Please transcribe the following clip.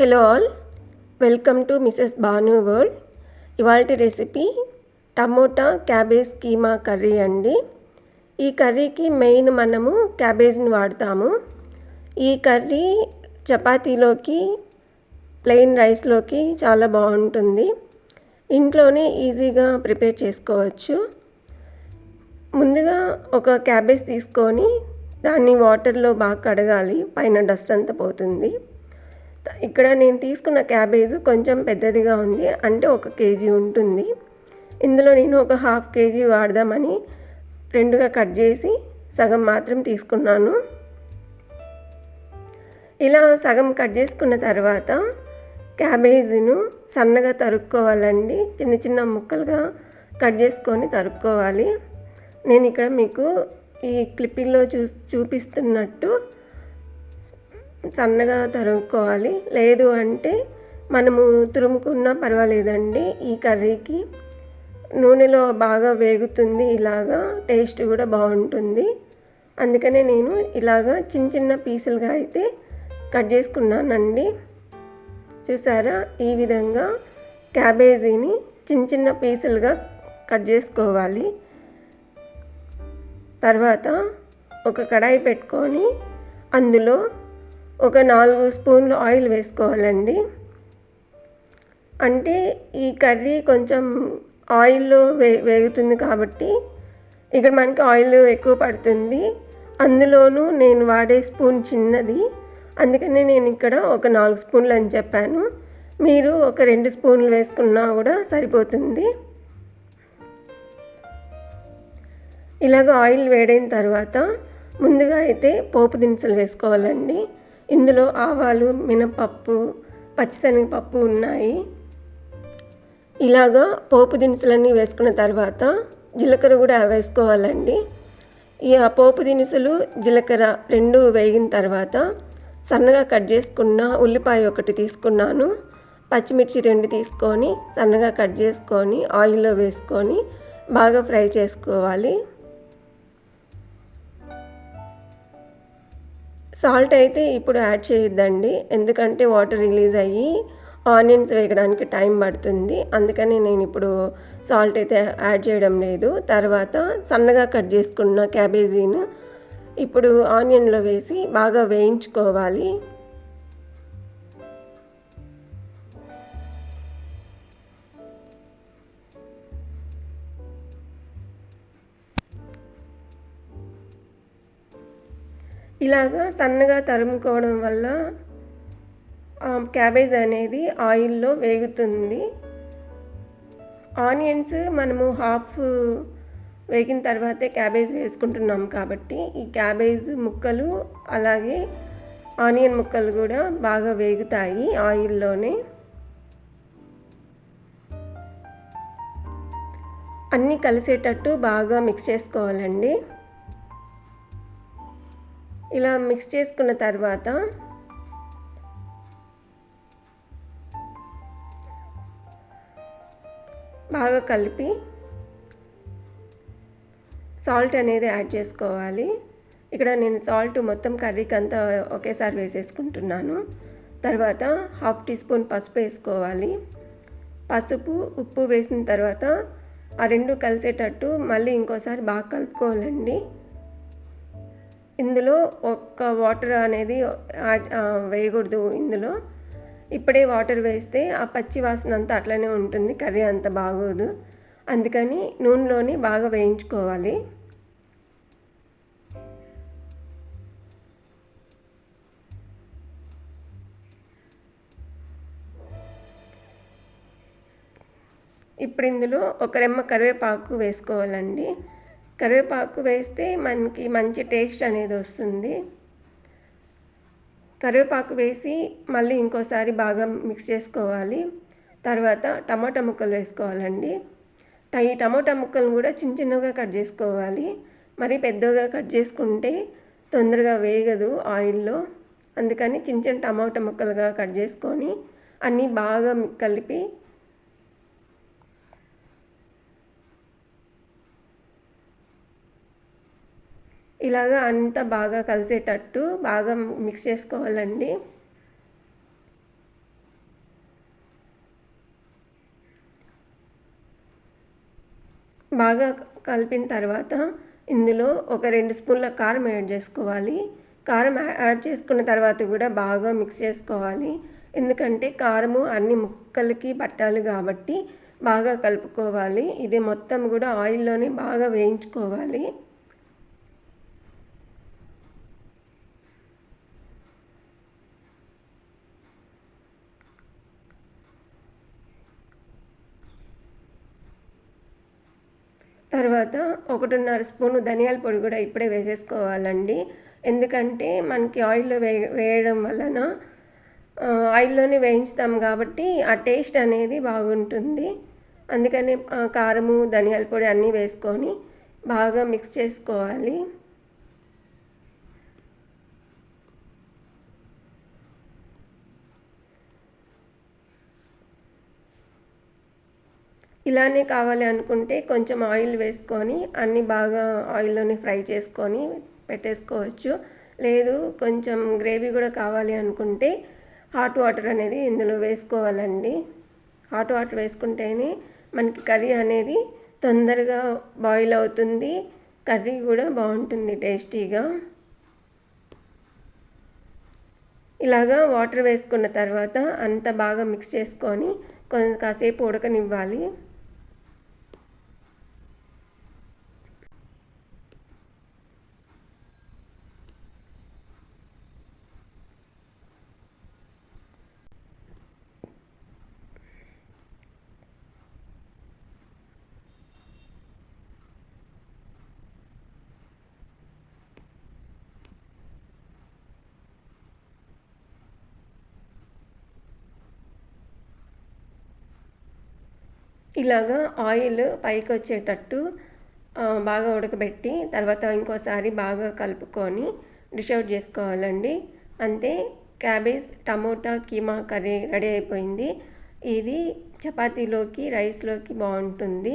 Hello all welcome to Mrs Banu world ఇవాళ recipe tomato cabbage keema curry అండి. ఈ కర్రీకి మెయిన్ మనము క్యాబేజ్ని వాడతాము. ఈ కర్రీ చపాతీలోకి ప్లెయిన్ రైస్లోకి చాలా బాగుంటుంది. ఇంట్లోనే ఈజీగా ప్రిపేర్ చేసుకోవచ్చు. ముందుగా ఒక క్యాబేజ్ తీసుకొని దాన్ని వాటర్లో బాగా కడగాలి. పైన డస్ట్ అంతా పోతుంది. ఇక్కడ నేను తీసుకున్న క్యాబేజ్ కొంచెం పెద్దదిగా ఉంది అంటే ఒక కేజీ ఉంటుంది. ఇందులో నేను ఒక హాఫ్ కేజీ వాడదామని రెండుగా కట్ చేసి సగం మాత్రం తీసుకున్నాను. ఇలా సగం కట్ చేసుకున్న తర్వాత క్యాబేజీను సన్నగా తరుక్కోవాలండి. చిన్న చిన్న ముక్కలుగా కట్ చేసుకొని తరుక్కోవాలి. నేను ఇక్కడ మీకు ఈ క్లిప్పింగ్లో చూ చూపిస్తున్నట్టు సన్నగా తరుక్కోవాలి లేదు అంటే మనము తురుముకున్నా పర్వాలేదండి. ఈ కర్రీకి నూనెలో బాగా వేగుతుంది ఇలాగా టేస్ట్ కూడా బాగుంటుంది. అందుకనే నేను ఇలాగా చిన్న చిన్న పీసులుగా అయితే కట్ చేసుకున్నానండి. చూసారా? ఈ విధంగా క్యాబేజీని చిన్న చిన్న పీసులుగా కట్ చేసుకోవాలి. తర్వాత ఒక కడాయి పెట్టుకొని అందులో ఒక నాలుగు స్పూన్లు ఆయిల్ వేసుకోవాలండి. అంటే ఈ కర్రీ కొంచెం ఆయిల్లో వే వేగుతుంది కాబట్టి ఇక్కడ మనకి ఆయిల్ ఎక్కువ పడుతుంది. అందులోనూ నేను వాడే స్పూన్ చిన్నది. అందుకనే నేను ఇక్కడ ఒక నాలుగు స్పూన్లు అని చెప్పాను. మీరు ఒక రెండు స్పూన్లు వేసుకున్నా కూడా సరిపోతుంది. ఇలాగ ఆయిల్ వేడైన తర్వాత ముందుగా అయితే పోపు దినుసులు వేసుకోవాలండి. ఇందులో ఆవాలు మినపప్పు పచ్చిశనగపప్పు ఉన్నాయి. ఇలాగా పోపు దినుసులన్నీ వేసుకున్న తర్వాత జీలకర్ర కూడా వేసుకోవాలండి. ఈ ఆ పోపు దినుసులు జీలకర్ర రెండు వేగిన తర్వాత సన్నగా కట్ చేసుకున్న ఉల్లిపాయ ఒకటి తీసుకున్నాను. పచ్చిమిర్చి రెండు తీసుకొని సన్నగా కట్ చేసుకొని ఆయిల్లో వేసుకొని బాగా ఫ్రై చేసుకోవాలి. సాల్ట్ అయితే ఇప్పుడు యాడ్ చేయొద్దండి. ఎందుకంటే వాటర్ రిలీజ్ అయ్యి ఆనియన్స్ వేయడానికి టైం పడుతుంది. అందుకని నేను ఇప్పుడు సాల్ట్ అయితే యాడ్ చేయడం లేదు. తర్వాత సన్నగా కట్ చేసుకున్న క్యాబేజీని ఇప్పుడు ఆనియన్లో వేసి బాగా వేయించుకోవాలి. ఇలాగా సన్నగా తరుముకోవడం వల్ల క్యాబేజ్ అనేది ఆయిల్లో వేగుతుంది. ఆనియన్స్ మనము హాఫ్ వేగిన తర్వాతే క్యాబేజ్ వేసుకుంటున్నాం కాబట్టి ఈ క్యాబేజ్ ముక్కలు అలాగే ఆనియన్ ముక్కలు కూడా బాగా వేగుతాయి ఆయిల్లోనే. అన్నీ కలిసేటట్టు బాగా మిక్స్ చేసుకోవాలండి. ఇలా మిక్స్ చేసుకున్న తర్వాత బాగా కలిపి సాల్ట్ అనేది యాడ్ చేసుకోవాలి. ఇక్కడ నేను సాల్ట్ మొత్తం కర్రీకి అంతా ఒకేసారి వేసేసుకుంటున్నాను. తర్వాత హాఫ్ టీ స్పూన్ పసుపు వేసుకోవాలి. పసుపు ఉప్పు వేసిన తర్వాత ఆ రెండు కలిసేటట్టు మళ్ళీ ఇంకోసారి బాగా కలుపుకోవాలండి. ఇందులో ఒక్క వాటర్ అనేది వేయకూడదు ఇందులో. ఇప్పుడే వాటర్ వేస్తే ఆ పచ్చి వాసన అంతా అట్లనే ఉంటుంది కర్రీ అంత బాగోదు. అందుకని నూనెలోని బాగా వేయించుకోవాలి. ఇప్పుడు ఇందులో ఒక రెమ్మ కరివేపాకు వేసుకోవాలండి. కరివేపాకు వేస్తే మనకి మంచి టేస్ట్ అనేది వస్తుంది. కరివేపాకు వేసి మళ్ళీ ఇంకోసారి బాగా మిక్స్ చేసుకోవాలి. తర్వాత టమాటా ముక్కలు వేసుకోవాలండి. ఈ టమాటా ముక్కలను కూడా చిన్న చిన్నగా కట్ చేసుకోవాలి. మరి పెద్దగా కట్ చేసుకుంటే తొందరగా వేగదు ఆయిల్లో. అందుకని చిన్న చిన్న టమాటా ముక్కలుగా కట్ చేసుకొని అన్నీ బాగా కలిపి ఇలాగ అంతా బాగా కలిసేటట్టు బాగా మిక్స్ చేసుకోవాలండి. బాగా కలిపిన తర్వాత ఇందులో ఒక రెండు స్పూన్ల కారం యాడ్ చేసుకోవాలి. కారం యాడ్ చేసుకున్న తర్వాత కూడా బాగా మిక్స్ చేసుకోవాలి. ఎందుకంటే కారము అన్ని ముక్కలకి పట్టాలి కాబట్టి బాగా కలుపుకోవాలి. ఇది మొత్తం కూడా ఆయిల్లోనే బాగా వేయించుకోవాలి. తర్వాత ఒకటిన్నర స్పూను ధనియాల పొడి కూడా ఇప్పుడే వేసేసుకోవాలండి. ఎందుకంటే మనకి ఆయిల్లో వే వేయడం వలన ఆయిల్లోనే వేయించుతాం కాబట్టి ఆ టేస్ట్ అనేది బాగుంటుంది. అందుకని కారము ధనియాల పొడి అన్నీ వేసుకొని బాగా మిక్స్ చేసుకోవాలి. ఇలానే కావాలి అనుకుంటే కొంచెం ఆయిల్ వేసుకొని అన్నీ బాగా ఆయిల్లోనే ఫ్రై చేసుకొని పెట్టేసుకోవచ్చు. లేదు కొంచెం గ్రేవీ కూడా కావాలి అనుకుంటే హాట్ వాటర్ అనేది ఇందులో వేసుకోవాలండి. హాట్ వాటర్ వేసుకుంటేనే మనకి కర్రీ అనేది తొందరగా బాయిల్ అవుతుంది. కర్రీ కూడా బాగుంటుంది టేస్టీగా. ఇలాగా వాటర్ వేసుకున్న తర్వాత అంత బాగా మిక్స్ చేసుకొని కొంచెం కాసేపు ఉడకనివ్వాలి. ఇలాగా ఆయిల్ పైకి వచ్చేటట్టు బాగా ఉడకబెట్టి తర్వాత ఇంకోసారి బాగా కలుపుకొని డిష్ అవుట్ చేసుకోవాలండి. అంతే cabbage tomato keema curry ready అయిపోయింది. ఇది చపాతీలోకి రైస్లోకి బాగుంటుంది.